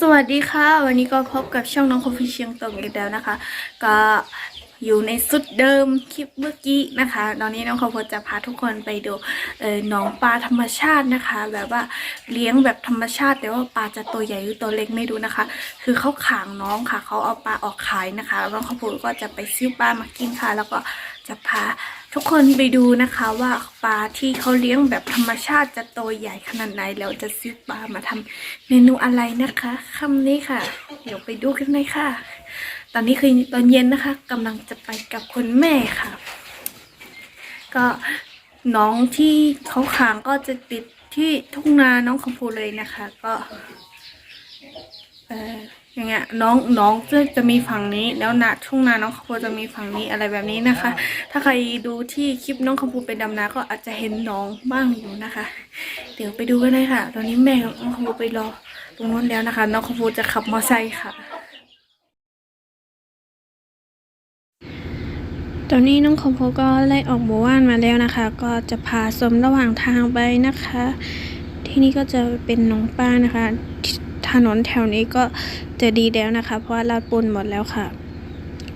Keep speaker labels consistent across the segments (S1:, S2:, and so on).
S1: สวัสดีค่ะ วันนี้ก็พบกับช่องน้องคอฟฟี่เชียงตงอีกแล้วนะคะ ก็อยู่ในสุดเดิมคลิปเมื่อกี้นะคะ ตอนนี้น้องคอฟฟจะพาทุกคนไปดูเออหนองปลาธรรมชาตินะคะ แบบว่าเลี้ยงแบบธรรมชาติ แต่ว่าปลาจะตัวใหญ่หรือตัวเล็กไม่รู้นะคะ คือเขาขางน้องค่ะเขาเอาปลาออกขายนะคะน้องคอฟก็จะไปซื้อปลามากินค่ะ แล้วก็จะพา ทุกคนไปดูนะคะว่าปลาที่เขาเลี้ยงแบบธรรมชาติจะโตใหญ่ขนาดไหนแล้วจะซื้อปลามาทำเมนูอะไรนะคะคำนี้ค่ะ เดี๋ยวไปดูกันเลยค่ะ ตอนนี้คือตอนเย็นนะคะกำลังจะไปกับคุณแม่ค่ะ ก็น้องที่เขาขางก็จะติดที่ทุ่งนาน้องคำพูเลยนะคะ ก็ เออ อย่างเงี้ยน้องน้องจะจะมีฝั่งนี้ แล้วนาทุ่งนาน้องคำพูจะมีฝั่งนี้อะไรแบบนี้นะคะ ถ้าใครดูที่คลิปน้องคำพูไปดำนาก็อาจจะเห็นน้องบ้างอยู่นะคะ เดี๋ยวไปดูกันเลยค่ะ ตอนนี้แม่กับน้องคำพูไปรอตรงนู้นแล้วนะคะ น้องคำพูจะขับมอเตอร์ไซค์ค่ะ ตอนนี้น้องคอมโพก็ไล่ออกหมู่บ้านมาแล้วนะคะ ก็จะพาสมระหว่างทางไปนะคะ ที่นี่ก็จะเป็นหนองป้านะคะที่ ถนนแถวนี้ก็จะดีแล้วนะคะ เพราะว่าลาดปูนหมดแล้วค่ะ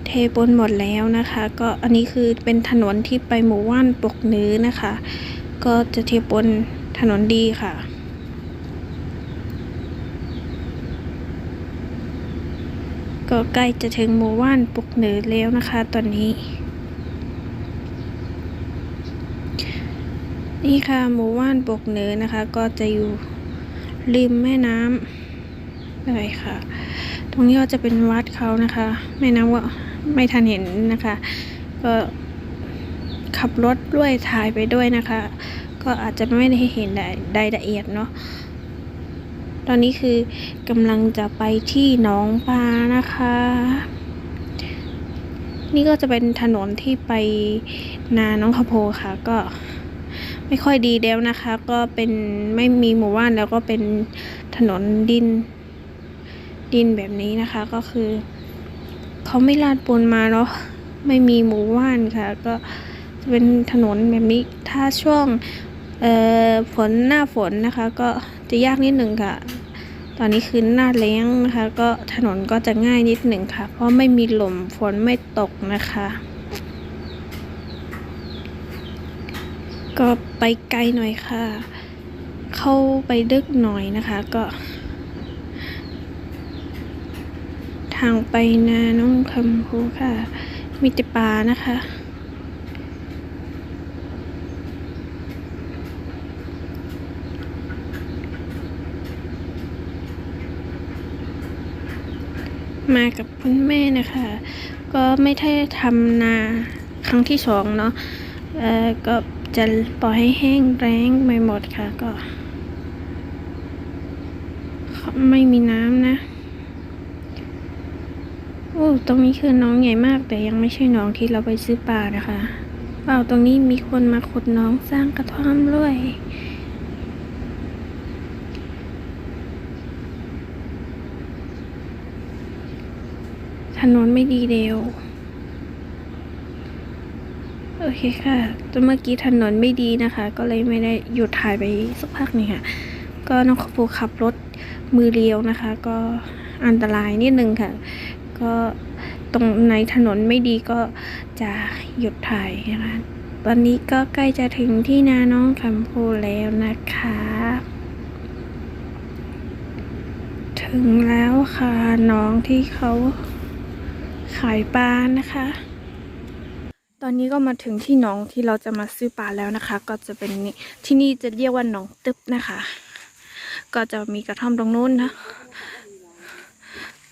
S1: เทปูนหมดแล้วนะคะ ก็อันนี้คือเป็นถนนที่ไปหมู่บ้านปกเนื้อนะคะ ก็จะเทปูนถนนดีค่ะก็ใกล้จะถึงหมู่บ้านปกเหนือแล้วนะคะ ตอนนี้ นี่ค่ะหมู่บ้านปกเหนือนะคะ ก็จะอยู่ริมแม่น้ำ เลยค่ะ ตรงนี้ก็จะเป็นวัดเขานะคะแม่น้ำว่าไม่ทันเห็นนะคะ ก็ขับรถด้วยถ่ายไปด้วยนะคะ ก็อาจจะไม่ได้เห็นรายละเอียดเนาะตอนนี้คือกำลังจะไปที่หนองปลานะคะ นี่ก็จะเป็นถนนที่ไปนาน้องขโพค่ะ ก็ไม่ค่อยดีแล้วนะคะ ก็เป็นไม่มีหมู่บ้านแล้วก็เป็นถนนดิน ดินแบบนี้นะคะ ก็คือเขาไม่ลาดปูนมาเนาะไม่มีหมู่บ้านค่ะ ก็จะเป็นถนนแบบนี้ถ้าช่วงเอ่อฝนหน้าฝนนะคะ ก็จะยากนิดหนึ่งค่ะ ตอนนี้คือหน้าแล้งนะคะ ก็ถนนก็จะง่ายนิดหนึ่งค่ะ เพราะไม่มีลมฝนไม่ตกนะคะ ก็ไปไกลหน่อยค่ะ เข้าไปดึกหน่อยนะคะ ก็ ทางไปนาน้องคำพูค่ะ มีแต่ป่านะคะ มากับคุณแม่นะคะ ก็ไม่ได้ทำนาครั้งที่สองเนาะเอ่อก็จะปล่อยให้แห้งแล้งไปหมดค่ะก็ ไม่มีน้ำนะ โอ้ตรงนี้คือน้องใหญ่มาก แต่ยังไม่ใช่น้องที่เราไปซื้อปลานะคะเปล่าตรงนี้มีคนมาขุดน้องสร้างกระท่อมด้วยถนนไม่ดีเร็วโอเคค่ะแตเมื่อกี้ถนนไม่ดีนะคะ ก็เลยไม่ได้หยุดถ่ายไปสักพักหนึงค่ะ ก็น้องขปูขับรถมือเรียวนะคะ ก็อันตรายนิดนึงค่ะ ก็ตรงในถนนไม่ดีก็จะหยุดถ่ายนะคะ ตอนนี้ก็ใกล้จะถึงที่นาน้องคำพูแล้วนะคะ ถึงแล้วค่ะน้องที่เขาขายปลานะคะ ตอนนี้ก็มาถึงที่หนองที่เราจะมาซื้อปลาแล้วนะคะ ก็จะเป็นนี่ที่นี่จะเรียกว่าหนองตึบนะคะ ก็จะมีกระท่อมตรงนู้นนะ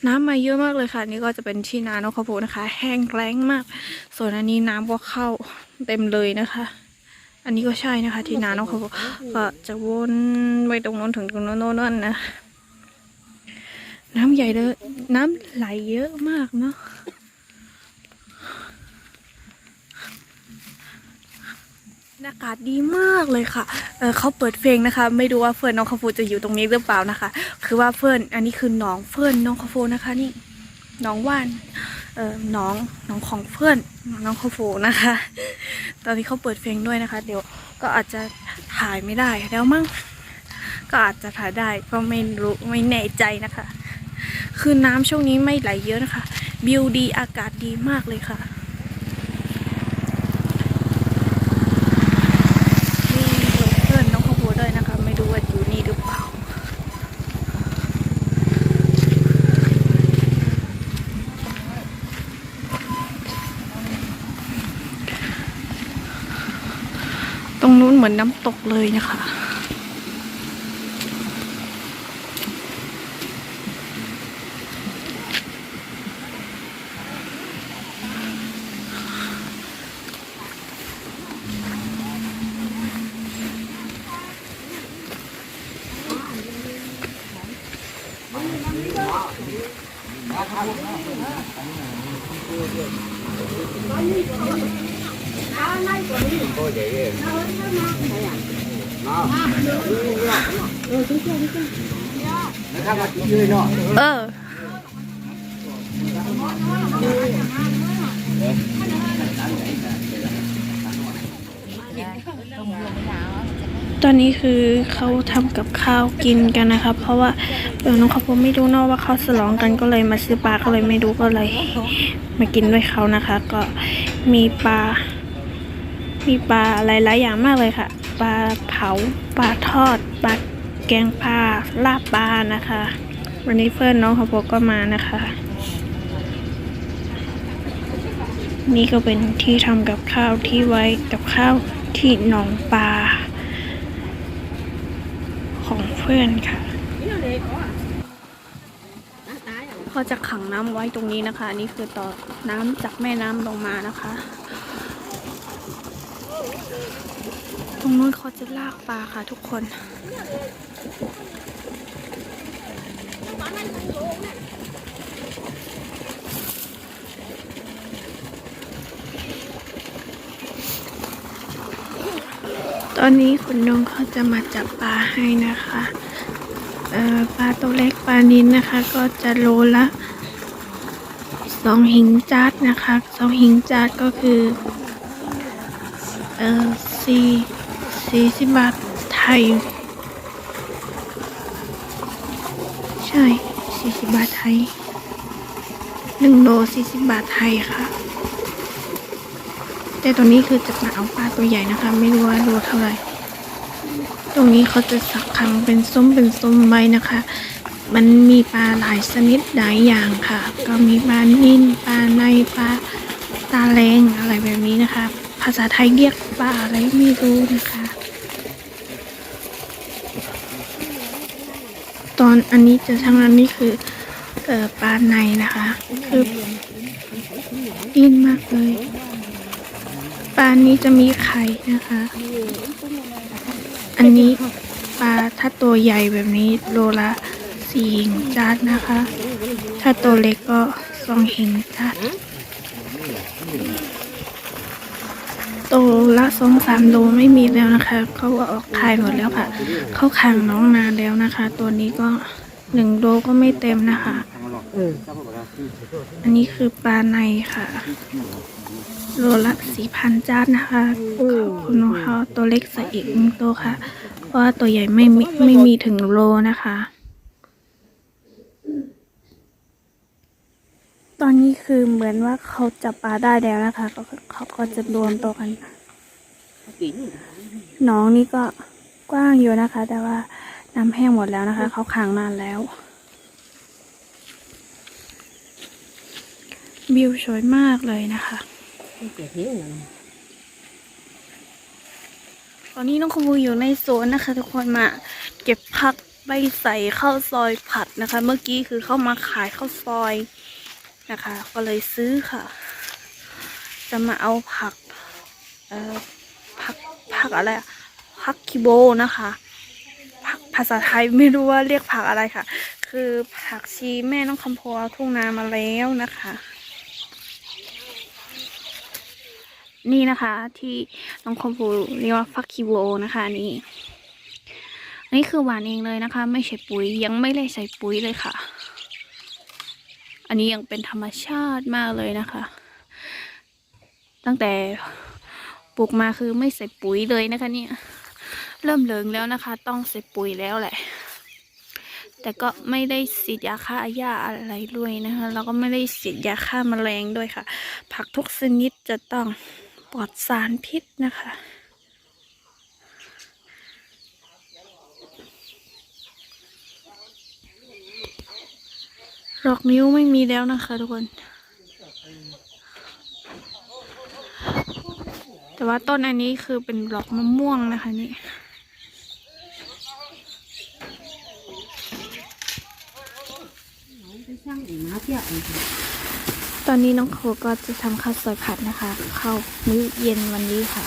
S1: น้ำมาเยอะมากเลยค่ะ นี่ก็จะเป็นที่นานกข้าวโพดนะคะ แห้งแล้งมาก ส่วนอันนี้น้ำก็เข้าเต็มเลยนะคะ อันนี้ก็ใช่นะคะ ที่นานกข้าวโพดก็จะวนไปตรงโน้นถึงตรงโน้นโน้นนะ น้ำใหญ่เลยน้ำไหลเยอะมากเนาะ อากาศดีมากเลยค่ะเเขาเปิดเพลงนะคะ ไม่รู้ว่าเฟิร์นน้องคาฟูจะอยู่ตรงนี้หรือเปล่านะคะ คือว่าเฟิร์นอันนี้คือน้องเฟิร์นน้องคาฟูนะคะนี่น้องว่านเออน้องน้องของเพื่อนน้องคาฟูนะคะ ตอนนี้เขาเปิดเพลงด้วยนะคะ เดี๋ยวก็อาจจะถ่ายไม่ได้แล้วมั้งก็อาจจะถ่ายได้ก็ไม่รู้ไม่แน่ใจนะคะ คือน้ำช่วงนี้ไม่ไหลเยอะนะคะวิวดีอากาศดีมากเลยค่ะนี่เพื่อนน้องข้าวโพดด้วยนะคะ ไม่รู้ว่าอยู่นี่หรือเปล่า ตรงนู้นเห มือนน้ำตกเลยนะคะ เออตอนนี้คือเขาทำกับข้าวกินกันนะคะเพราะว่าเออน้องเขาผมไม่รู้นอะว่าเขาสลองกันก็เลยมาซื้อปลาก็เลยไม่รู้ก็เลย มากินด้วยเขานะคะ ก็มีปลา มีปลาหลายๆอย่างมากเลยค่ะ ปลาเผา ปลาทอด ปลาแกงปลา ลาบปลานะคะ วันนี้เฟิร์นน้องเขาบอกก็มานะคะ นี่ก็เป็นที่ทำกับข้าวที่ไว้กับข้าวที่หนองปลา ของเพื่อนค่ะเขาจะขังน้ำไว้ตรงนี้นะคะ นี่คือต่อน้ำจากแม่น้ำลงมานะคะ ต รงนู้นเขาจะลากปลาค่ะทุกคน ตอนนี้คุณนงเขาจะมาจับปลาให้นะคะเอ่อปลาตัวเล็กปลานินนะคะ ก็จะโลละสองหิงจัดนะคะสองหิงจัดก็คือเอ่อสี่ สี่สิบบาทไทย ใช่สี่สิบบาทไทยหนึ่งโลสี่สิบบาทไทยค่ะ แต่ตัวนี้คือจะมาเอาปลาตัวใหญ่นะคะ ไม่รู้ว่าโลเท่าไหร่ ตรงนี้เขาจะสักขังเป็นส้มเป็นส้มไว้นะคะ มันมีปลาหลายชนิดหลายอย่างค่ะ ก็มีปลานิ่นปลาในปลาตาแรงอะไรแบบนี้นะคะ ภาษาไทยเรียกปลาอะไรไม่รู้นะคะ ตอนอันนี้จะทั้งนั้นนี่คือเอ่อปลาในนะคะ คือนิ่นมากเลยปลานี้จะมีไข่นะคะ อันนี้ปลาถ้าตัวใหญ่แบบนี้โลละสี่หิงจัดนะคะ ถ้าตัวเล็กก็สองหิงจัด ตัวละสองสามโลไม่มีแล้วนะคะเขาก็ออกขายหมดแล้วค่ะ เขาขังน้องนานแล้วนะคะ ตัวนี้ก็หนึ่งโลก็ไม่เต็มนะคะอันนี้คือปลาในค่ะ โลละสี่พันจานนะคะขอบคุณนะคะตัวเล็กใส่อีกหนึ่งตัวค่ะ เพราะว่าตัวใหญ่ไม่มีไม่มีถึงโลนะคะ ตอนนี้คือเหมือนว่าเขาจับปลาได้แล้วนะคะเขาเขาก็จะรวมตัวกัน หน้องนี่ก็กว้างอยู่นะคะ แต่ว่าน้ำแห้งหมดแล้วนะคะ เขาขังนานแล้ววิวสวยมากเลยนะคะตอนนี้น้องขบูอยู่ในสวนนะคะ ทุกคนมาเก็บผักใบใส่ข้าวซอยผัดนะคะ เมื่อกี้คือเข้ามาขายข้าวซอย นะคะ ก็เลยซื้อค่ะ จะมาเอาผักเอ่อผักผักอะไรผักคิโบนะคะผักภาษาไทยไม่รู้ว่าเรียกผักอะไรค่ะ คือผักชีแม่น้องคำโพเอาทุ่งนามาแล้วนะคะ นี่นะคะ ที่น้องคอมพูเรียกว่าฟักคิโวนะคะนี่นนี่คือหวานเองเลยนะคะ ไม่ใช่ปุ๋ยยังไม่ได้ใส่ปุ๋ยเลยค่ะ อันนี้ยังเป็นธรรมชาติมากเลยนะคะ ตั้งแต่ปลูกมาคือไม่ใส่ปุ๋ยเลยนะคะเนี่ย เริ่มเหลืองแล้วนะคะ ต้องใส่ปุ๋ยแล้วแหละ แต่ก็ไม่ได้ฉีดยาฆ่าหญ้าอะไรด้วยนะคะแล้วก็ไม่ได้ฉีดยาฆ่าแมลงด้วยค่ะ ผักทุกชนิดจะต้องปลอดสารพิษนะคะ ดอกนิ้วไม่มีแล้วนะคะทุกคน แต่ว่าต้นอันนี้คือเป็นดอกมะม่วงนะคะนี่ตอนนี้น้องโคก็จะทำข้าวซอยผัดนะคะข้าวมื้อเย็นวันนี้ค่ะ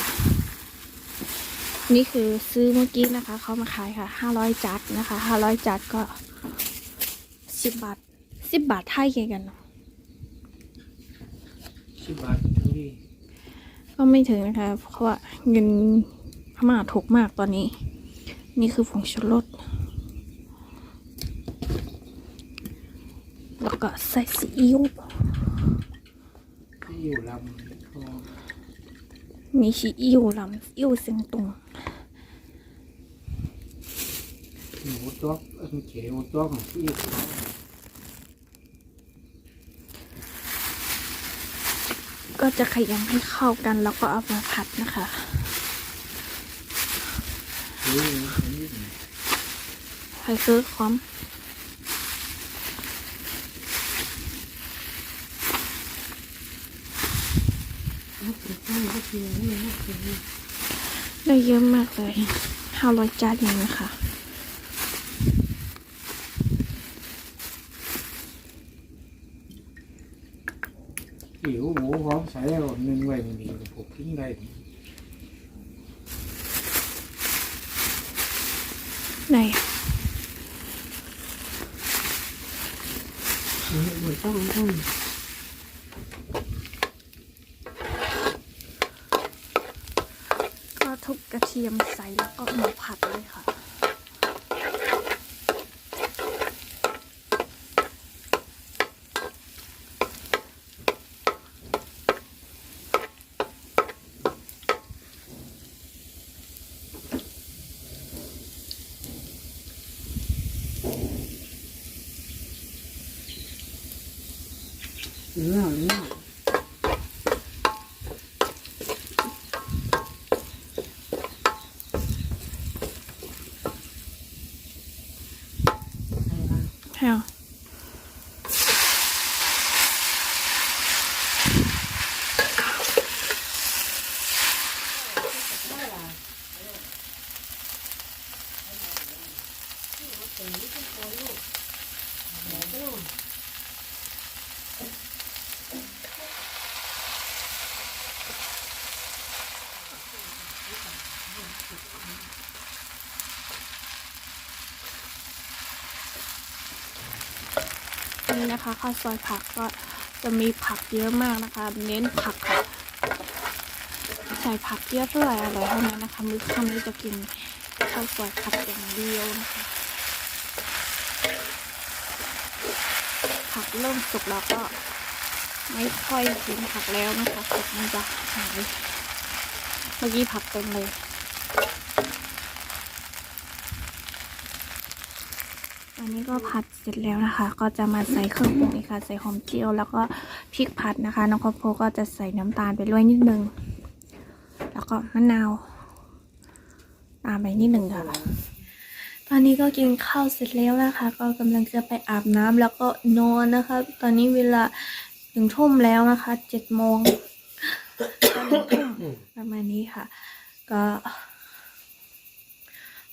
S1: นี่คือซื้อเมื่อกี้นะคะ เขามาขายค่ะห้าร้อยจัดนะคะห้าร้อยจัดก็สิบบาท สิบบาทไทยกันเนาะ
S2: สิบบาททุเรียน
S1: ก็ไม่ถึงนะคะ เพราะว่าเงินพม่าถูกมากตอนนี้ นี่คือผงชูรสแล้วก็ใส่ซีอิ๊ว
S2: ที่อยู่ลำพอ
S1: มีซีอิ๊วลำซีอิ๊วเสียงตุง
S2: หนูจ๊อกเอ็นเขียวจ๊อกของ
S1: ก็จะขยำให้เข้ากันแล้วก็เอามาผัดนะคะ
S2: ซื้ออันนี้
S1: ใส่ซื้อความได้เยอะมากเลยห้าร้อยจานเองนะคะ
S2: หิวหมูพร้อมใส่แล้วหนึ่งไว้มันดีผมทิ้งได้
S1: ไหน
S2: มันต้องต้อง
S1: ก็ทุบกระเทียมใส่แล้วก็มาผัดเลยค่ะ
S2: เนื้ นี่
S1: นะคะข้าวซอยผักก็จะมีผักเยอะมากนะคะ เน้นผักค่ะใส่ผักเยอะเท่าไหร่อร่อยเท่านั้นนะคะมื้อค่ำนี้จะกินข้าวซอยผักอย่างเดียวนะคะผักเริ่มสุกแล้วก็ไม่ค่อยกินผักแล้วนะคะผักมันจะหายเมื่อกี้ผักเต็มเลย อันนี้ก็ผัดเสร็จแล้วนะคะ ก็จะมาใส่เครื่องปรุงอีกค่ะ ใส่หอมเจียวแล้วก็พริกผัดนะคะ น้องข้าวโพดก็จะใส่น้ำตาลไปด้วยนิดนึง แล้วก็มะนาวตามไปนิดนึงค่ะ ตอนนี้ก็กินข้าวเสร็จแล้วนะคะ ก็กำลังจะไปอาบน้ำแล้วก็นอนนะคะ ตอนนี้เวลาถึงทุ่มแล้วนะคะเจ็ดโมงประมาณนี้ค่ะ ก็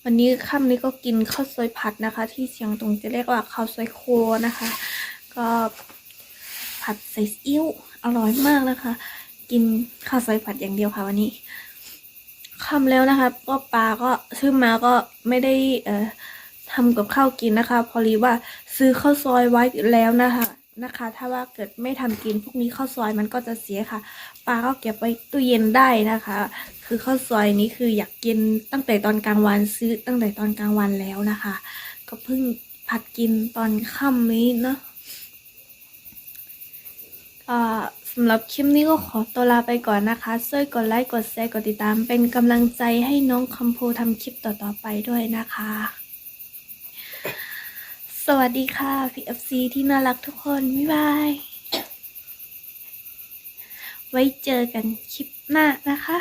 S1: วันนี้ค่ำนี้ก็กินข้าวซอยผัดนะคะ ที่เชียงตุงจะเรียกว่าข้าวซอยโครัวนะคะ ก็ผัดใส่ซีอิ๊วอร่อยมากนะคะ กินข้าวซอยผัดอย่างเดียวค่ะวันนี้ค่ำแล้วนะคะก็ปลาก็ซื้อมาก็ไม่ได้เอ่อทำกับข้าวกินนะคะ พอรีว่าซื้อข้าวซอยไว้แล้วนะคะนะคะ ถ้าว่าเกิดไม่ทำกินพวกนี้ข้าวซอยมันก็จะเสียค่ะ ปลาก็เก็บไว้ตู้เย็นได้นะคะ คือข้าวซอยนี้คืออยากกินตั้งแต่ตอนกลางวันซื้อตั้งแต่ตอนกลางวันแล้วนะคะ ก็เพิ่งผัดกินตอนค่ำนี้เนาะสำหรับคลิปนี้ก็ขอตัวลาไปก่อนนะคะ ช่วยกดไลค์ กดแชร์ กดติดตาม เป็นกำลังใจให้น้องคำโพทำคลิปต่อๆไปด้วยนะคะสสวัสดีค่ะ PFC ที่น่ารักทุกคน บ๊ายบาย ไว้เจอกันคลิปหน้านะคะ